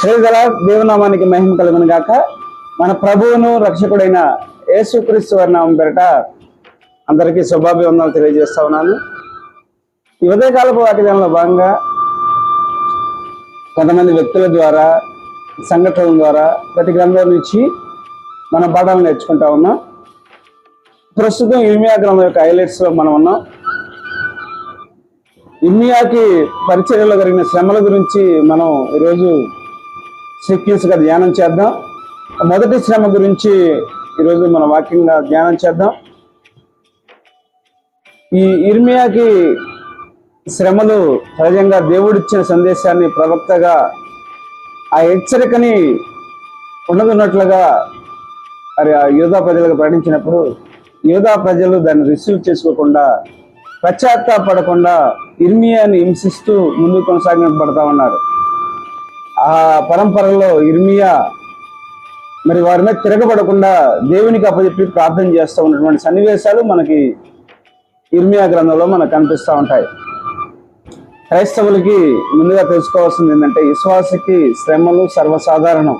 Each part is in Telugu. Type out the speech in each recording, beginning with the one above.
శ్రీగల దేవనామానికి మహిమ కలుగును గాక. మన ప్రభువును రక్షకుడైన యేసుక్రీస్తు వర్ణామం నామం పేరట అందరికీ శుభాభివందనాలు తెలియజేస్తా ఉన్నాను. ఈ ఉదయకాలపు వాక్యంలో భాగంగా కొంతమంది వ్యక్తుల ద్వారా సంఘటనల ద్వారా ప్రతి గ్రంథం నుంచి మన పాఠాలు నేర్చుకుంటా ఉన్నాం. ప్రస్తుతం ఇమియా గ్రంథం యొక్క హైలైట్స్లో మనం ఉన్నాం. ఇమియాకి పరిచర్యలో జరిగిన శ్రమల గురించి మనం ఈరోజు సీక్వెన్స్గా ధ్యానం చేద్దాం. మొదటి శ్రమ గురించి ఈరోజు మన వాక్యంగా ధ్యానం చేద్దాం. ఈ ఇర్మియాకి శ్రమలు సహజంగా దేవుడిచ్చిన సందేశాన్ని ప్రవక్తగా ఆ హెచ్చరికని ఉండదున్నట్లుగా మరి ఆ యోధా ప్రజలకు ప్రకటించినప్పుడు యోధా ప్రజలు దాన్ని రిసీవ్ చేసుకోకుండా పశ్చాత్తాపడకుండా ఇర్మియాని హింసిస్తూ ముందు కొనసాగింపబడతా ఉన్నారు. ఆ పరంపరలో ఇర్మియా మరి వారి మీద తిరగబడకుండా దేవునికి అప్పచెప్పి ప్రార్థన చేస్తూ ఉన్నటువంటి సన్నివేశాలు మనకి ఇర్మియా గ్రంథంలో మనకు కనిపిస్తూ ఉంటాయి. క్రైస్తవులకి ముందుగా తెలుసుకోవాల్సింది ఏంటంటే విశ్వాసకి శ్రమలు సర్వసాధారణం.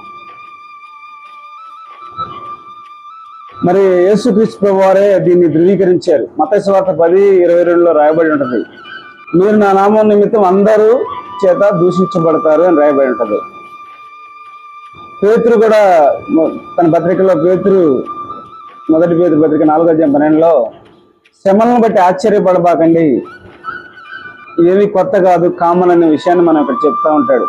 మరి యేసుక్రీస్తు ప్రభు వారే దీన్ని ధృవీకరించారు. మత స్వార్థ పది ఇరవై రెండులో రాయబడి ఉంటుంది. మీరు నా నామం నిమిత్తం అందరూ చేత దూషించబడతారు అని రాయబడి ఉంటుంది. పేతురు కూడా తన పత్రికలో పేతురు మొదటి పేతురు పత్రిక నాలుగో అధ్యాయం పన్నెండులో శ్రమలను బట్టి ఆశ్చర్యపడబాకండి. ఇదేమి కొత్త కాదు కామన్ అనే విషయాన్ని మనం ఇక్కడ చెప్తా ఉంటాడు.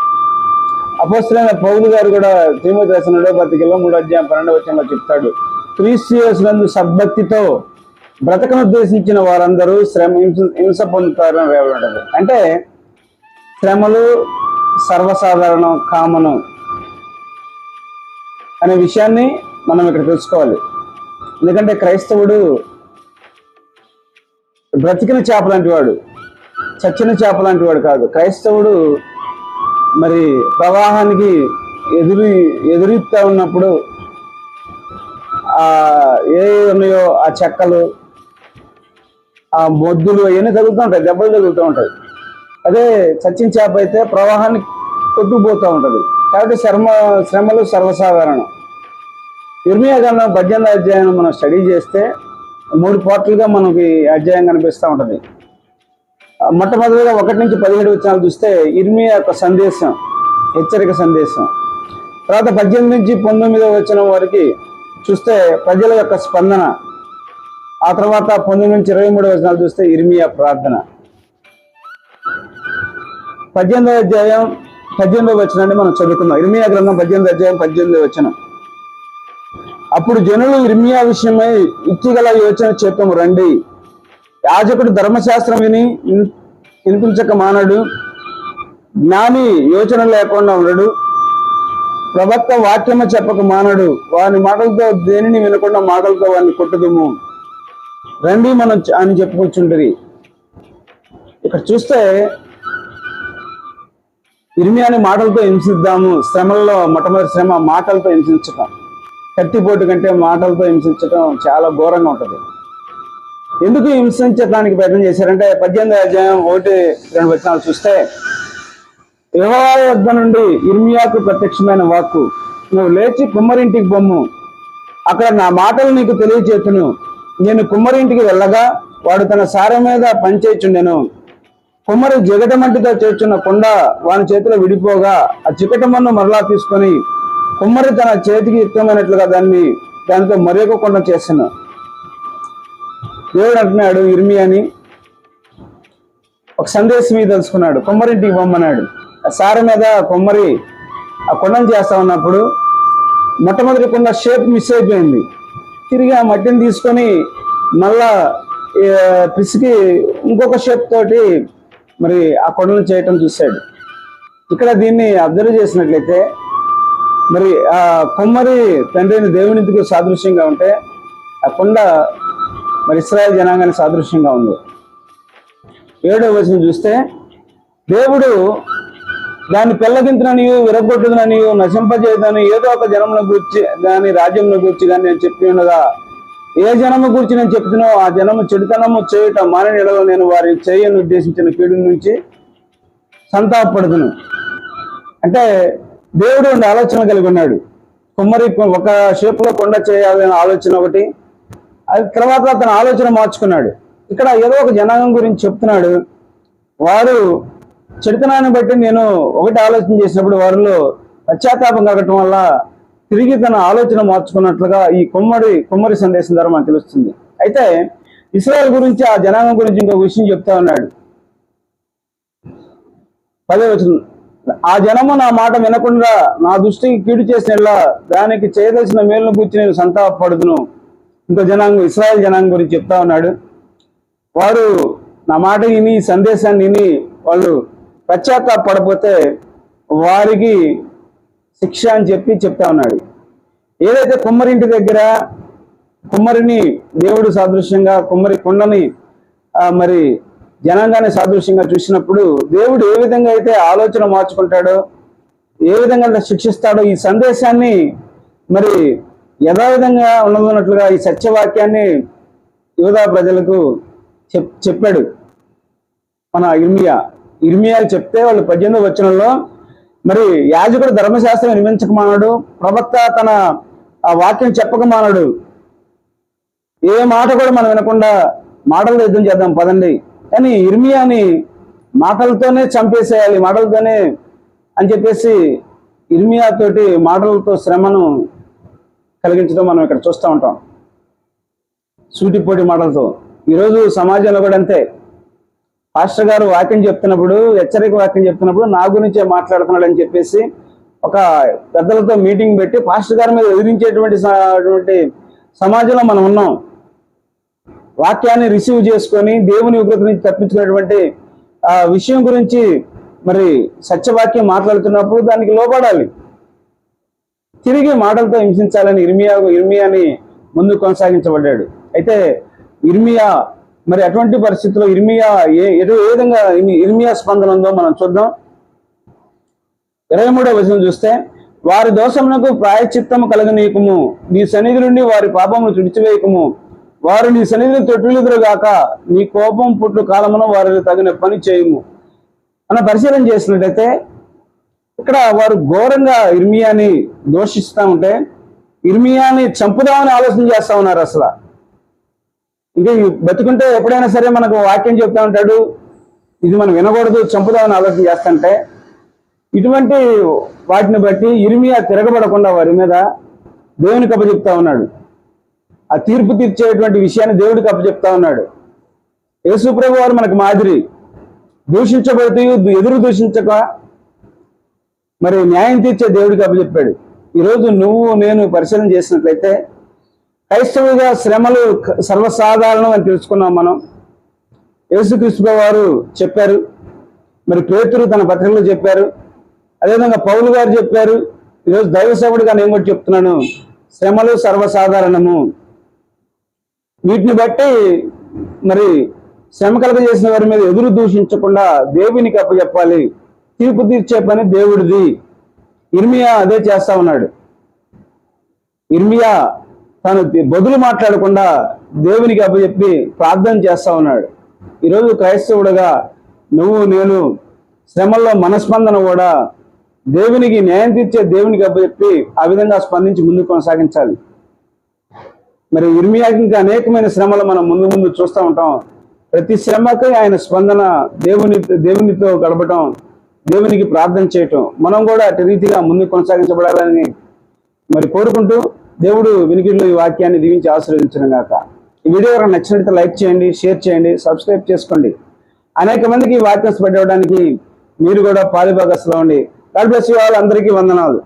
అపోస్తులైన పౌలు గారు కూడా తిమోతి రాసిన రెండో పత్రికలో మూడో అధ్యాయం పన్నెండవ వచనంలో చెప్తాడు. క్రీస్తునందు సద్భక్తితో బ్రతకను ఉద్దేశించిన వారందరూ శ్రమ హింస- హింస పొందుతారని అని ఉంటుంది. అంటే శ్రమలు సర్వసాధారణం కామను అనే విషయాన్ని మనం ఇక్కడ తెలుసుకోవాలి. ఎందుకంటే క్రైస్తవుడు బ్రతికిన చేప లాంటి వాడు చచ్చిన చేప లాంటి వాడు కాదు. క్రైస్తవుడు మరి ప్రవాహానికి ఎదురు ఎదురుతా ఉన్నప్పుడు ఆ ఏ ఉన్నాయో ఆ చెక్కలు ఆ మొద్దులు అవన్నీ తగులుతూ ఉంటాయి దెబ్బలు తగులుతూ ఉంటాయి. అదే సచిన్ చేప అయితే ప్రవాహాన్ని కొట్టుకుపోతూ ఉంటుంది. కాబట్టి శ్రమ శ్రమలు సర్వసాధారణం. ఇర్మియా గ్రంథం పద్దెనిమిది అధ్యాయం మనం స్టడీ చేస్తే మూడు పార్ట్లుగా మనకి అధ్యాయం కనిపిస్తూ ఉంటుంది. మొట్టమొదటిగా ఒకటి నుంచి పదిహేడు వచ్చినాలు చూస్తే ఇర్మియా యొక్క సందేశం హెచ్చరిక సందేశం. తర్వాత పద్దెనిమిది నుంచి పంతొమ్మిదో వచ్చిన వరకు చూస్తే ప్రజల యొక్క స్పందన. ఆ తర్వాత పంతొమ్మిది నుంచి ఇరవై మూడో వచనాలు చూస్తే ఇర్మియా ప్రార్థన. పద్దెనిమిదవ అధ్యాయం పద్దెనిమిదో వచనాన్ని మనం చదువుకుందాం. ఇర్మియా గ్రంథం పద్దెనిమిది అధ్యాయం పద్దెనిమిదవ వచనం. అప్పుడు జనులు ఇర్మియా విషయమై ఇచ్చిగల యోచన చెప్పము రండి. యాజకుడు ధర్మశాస్త్రం విని విన్- వినిపించక మానడు. జ్ఞాని యోచన లేకుండా ఉండడు. ప్రవక్త వాక్యము చెప్పక మానడు. వాని మాటలతో దేనిని వినకుండా మాటలతో వాడిని కొట్టుదుము. రండి మనం అని చెప్పుకొచ్చుంటది ఇక్కడ చూస్తే ఇర్మియాని మాటలతో హింసిద్దాము శ్రమల్లో మొట్టమొదటి శ్రమ మాటలతో హింసించటం. కత్తిపోటు కంటే మాటలతో హింసించటం చాలా ఘోరంగా ఉంటుంది. ఎందుకు హింసించడానికి ప్రయత్నం చేశారంటే పద్దెనిమిది అధ్యాయం ఒకటి రెండు వచనాలు చూస్తే యెహోవా యొద్ద నుండి ఇర్మియాకు ప్రత్యక్షమైన వాక్కు నువ్వు లేచి కుమ్మరింటికి బొమ్ము. అక్కడ నా మాటలు నీకు తెలియచేతును. నేను కుమ్మరింటికి వెళ్ళగా వాడు తన సార మీద పనిచేయుచుండెను కుమ్మరి జగటమంటితో చేర్చున్న కొండ వాని చేతిలో విడిపోగా ఆ చికటమన్ను మరలా తీసుకొని కుమ్మరి తన చేతికి యుక్తమైనట్లుగా దాన్ని దానితో మరొక కొండ చేసిన. దేవుడు అంటున్నాడు అని. ఒక సందేశం మీద తెలుసుకున్నాడు కొమ్మరింటికి పొమ్మన్నాడు. ఆ సార మీద కొమ్మరి ఆ కొండను చేస్తా ఉన్నప్పుడు మొట్టమొదటి కొండ షేప్ మిస్ అయిపోయింది. తిరిగి ఆ మట్టిని తీసుకొని మళ్ళా పిసికి ఇంకొక షేప్ తోటి మరి ఆ కొండలను చేయటం చూశాడు. ఇక్కడ దీన్ని అబ్జర్వ్ చేసినట్లయితే మరి ఆ కొమ్మరి తండ్రిని దేవునింటికి సాదృశ్యంగా ఉంటే ఆ కొండ మరి ఇస్రాయల్ జనాంగానికి సాదృశ్యంగా ఉంది. ఏడో వచనం చూస్తే దేవుడు దాన్ని పెళ్ళగింతుననియు విరగొట్టుదననియు నశింపజేయదని ఏదో ఒక జనమును గూర్చి దాని రాజ్యమును గూర్చి కానీ నేను చెప్పి ఉన్నదా? ఏ జనము గురించి నేను చెప్తున్నావు ఆ జనము చెడుతనము చేయటం మానని ఎడలో నేను వారి చేయను ఉద్దేశించిన కీడు నుంచి సంతాపడుతును అంటే దేవుడు ఉండే ఆలోచన కలిగి ఉన్నాడు. కుమ్మరి ఒక షేప్లో కొండ చేయాలనే ఆలోచన ఒకటి అది తర్వాత అతను ఆలోచన మార్చుకున్నాడు. ఇక్కడ ఏదో ఒక జనాంగం గురించి చెప్తున్నాడు. వారు చెడుతనాన్ని బట్టి నేను ఒకటి ఆలోచన చేసినప్పుడు వారిలో పశ్చాత్తాపం కలగటం వల్ల తిరిగి తన ఆలోచన మార్చుకున్నట్లుగా ఈ కుమ్మడి కుమ్మరి సందేశం ద్వారా మనకు తెలుస్తుంది. అయితే ఇస్రాయల్ గురించి ఆ జనాంగం గురించి ఇంకొక విషయం చెప్తా ఉన్నాడు. పదే వచ్చిన ఆ జనము నా మాట వినకుండా నా దృష్టికి కీడు చేసిన దానికి చేయదలసిన మేలును గురించి నేను సంతాపడుదును ఇంకో జనాంగం ఇస్రాయల్ జనాంగం గురించి చెప్తా ఉన్నాడు. వారు నా మాట విని సందేశాన్ని విని వాళ్ళు పశ్చాత్తాపడపోతే వారికి శిక్ష అని చెప్పి చెప్తా ఉన్నాడు. ఏదైతే కుమ్మరింటి దగ్గర కుమ్మరిని దేవుడు సాదృశ్యంగా కుమ్మరి కొండని ఆ, మరి జనాంగాన్ని సాదృశ్యంగా చూసినప్పుడు దేవుడు ఏ విధంగా అయితే ఆలోచన మార్చుకుంటాడో ఏ విధంగా అయితే శిక్షిస్తాడో ఈ సందేశాన్ని మరి యథావిధంగా ఉండనున్నట్లుగా ఈ సత్యవాక్యాన్ని యువత ప్రజలకు చెప్ చెప్పాడు. మన ఇర్మియా ఇర్మియాలు చెప్తే వాళ్ళు పద్దెనిమిది వచనంలో మరి యాజకుడు ధర్మశాస్త్రం వినిపించకమానాడు ప్రవక్త తన ఆ వాక్యం చెప్పకమానాడు ఏ మాట కూడా మనం వినకుండా మాటలు యుద్ధం చేద్దాం పదండి. కానీ ఇర్మియాని మాటలతోనే చంపేసేయాలి మాటలతోనే అని చెప్పేసి ఇర్మియా తోటి మాటలతో శ్రమను కలిగించడం మనం ఇక్కడ చూస్తూ ఉంటాం. సూటిపోటి మాటలతో. ఈరోజు సమాజంలో కూడా అంతే. పాస్టర్ గారు వాక్యం చెప్తున్నప్పుడు హెచ్చరిక వాక్యం చెప్తున్నప్పుడు నా గురించే మాట్లాడుతున్నాడు అని చెప్పేసి ఒక పెద్దలతో మీటింగ్ పెట్టి పాస్టర్ గారి మీద ఎదిరించేటువంటి అటువంటి సమాజంలో మనం ఉన్నాం. వాక్యాన్ని రిసీవ్ చేసుకొని దేవుని ఉగ్రత నుంచి తప్పించుకున్నటువంటి ఆ విషయం గురించి మరి సత్యవాక్యం మాట్లాడుతున్నప్పుడు దానికి లోపడాలి తిరిగి మాటలతో హింసించాలని ఇర్మియా ఇర్మియాని ముందు కొనసాగించబడ్డాడు. అయితే ఇర్మియా మరి అటువంటి పరిస్థితుల్లో ఇర్మియా ఏ ఏదో ఏ విధంగా ఇర్మియా స్పందన ఉందో మనం చూద్దాం. ఇరవై మూడో వచనం చూస్తే వారి దోషమునకు ప్రాయచిత్తము కలగనీయకము. నీ సన్నిధి నుండి వారి పాపమును తుడిచివేయకము. వారు నీ సన్నిధిని తొట్టులుదురుగాక నీ కోపం పుట్టు కాలమున వారికి తగిన పని చేయము. అన్న పరిశీలన చేసినట్టయితే ఇక్కడ వారు ఘోరంగా ఇర్మియాని దోషిస్తా ఉంటే ఇర్మియాని చంపుదామని ఆలోచన చేస్తా ఉన్నారు అసలు. ఇంకా బతుకుంటే ఎప్పుడైనా సరే మనకు వాక్యం చెప్తా ఉంటాడు. ఇది మనం వినకూడదు చంపుదామని ఆలోచన చేస్తుంటే. ఇటువంటి వాటిని బట్టి ఇరిమియా తిరగబడకుండా వారి మీద దేవునికి అప్పచెప్తా ఉన్నాడు. ఆ తీర్పు తీర్చేటువంటి విషయాన్ని దేవుడికి అప్పచెప్తా ఉన్నాడు. యేసుప్రభు వారు మనకు మాదిరి. దూషించబడుతూ ఎదురు దూషించక మరి న్యాయం తీర్చే దేవుడికి అప్పచెప్పాడు ఈరోజు నువ్వు నేను పరిశీలన చేసినట్లయితే క్రైస్తవుగా శ్రమలు సర్వసాధారణం అని తెలుసుకున్నాం మనం. యేసుక్రీస్తు వారు చెప్పారు. మరి పేతురు తన పత్రికలో చెప్పారు. అదేవిధంగా పౌలు గారు చెప్పారు. ఈరోజు దైవ సేవుడిగా నేను కూడా చెప్తున్నాను. శ్రమలు సర్వసాధారణము. వీటిని బట్టి మరి శ్రమ కలగజేసిన వారి మీద ఎదురు దూషించకుండా దేవునికి అప్పచెప్పాలి. తీర్పు తీర్చే పని దేవుడిది. ఇర్మియా అదే చేస్తా ఉన్నాడు. ఇర్మియా తను బదులు మాట్లాడకుండా దేవునికి అప్పచెప్పి ప్రార్థన చేస్తా ఉన్నాడు. ఈరోజు క్రైస్తవుడుగా నువ్వు నేను శ్రమల్లో మనస్పందన కూడా దేవునికి న్యాయం తీర్చే దేవునికి అప్పచెప్పి ఆ విధంగా స్పందించి ముందు కొనసాగించాలి. మరి ఇర్మియాకి ఇంకా అనేకమైన శ్రమలు మనం ముందు ముందు చూస్తూ ఉంటాం. ప్రతి శ్రమకి ఆయన స్పందన దేవుని దేవునితో గడపటం దేవునికి ప్రార్థన చేయటం మనం కూడా అటు రీతిగా ముందు కొనసాగించబడాలని మరి కోరుకుంటూ దేవుడు వినికిడిలో ఈ వాక్యాన్ని దీవించి ఆశీర్వదించడం గాక. ఈ వీడియో కనుక నచ్చినట్లయితే లైక్ చేయండి షేర్ చేయండి సబ్స్క్రైబ్ చేసుకోండి. అనేక మందికి ఈ వాక్యం స్ప్రెడ్ అవ్వడానికి మీరు కూడా పాలిభాగస్లో ఉండి. God bless you all. అందరికీ వందనాలు.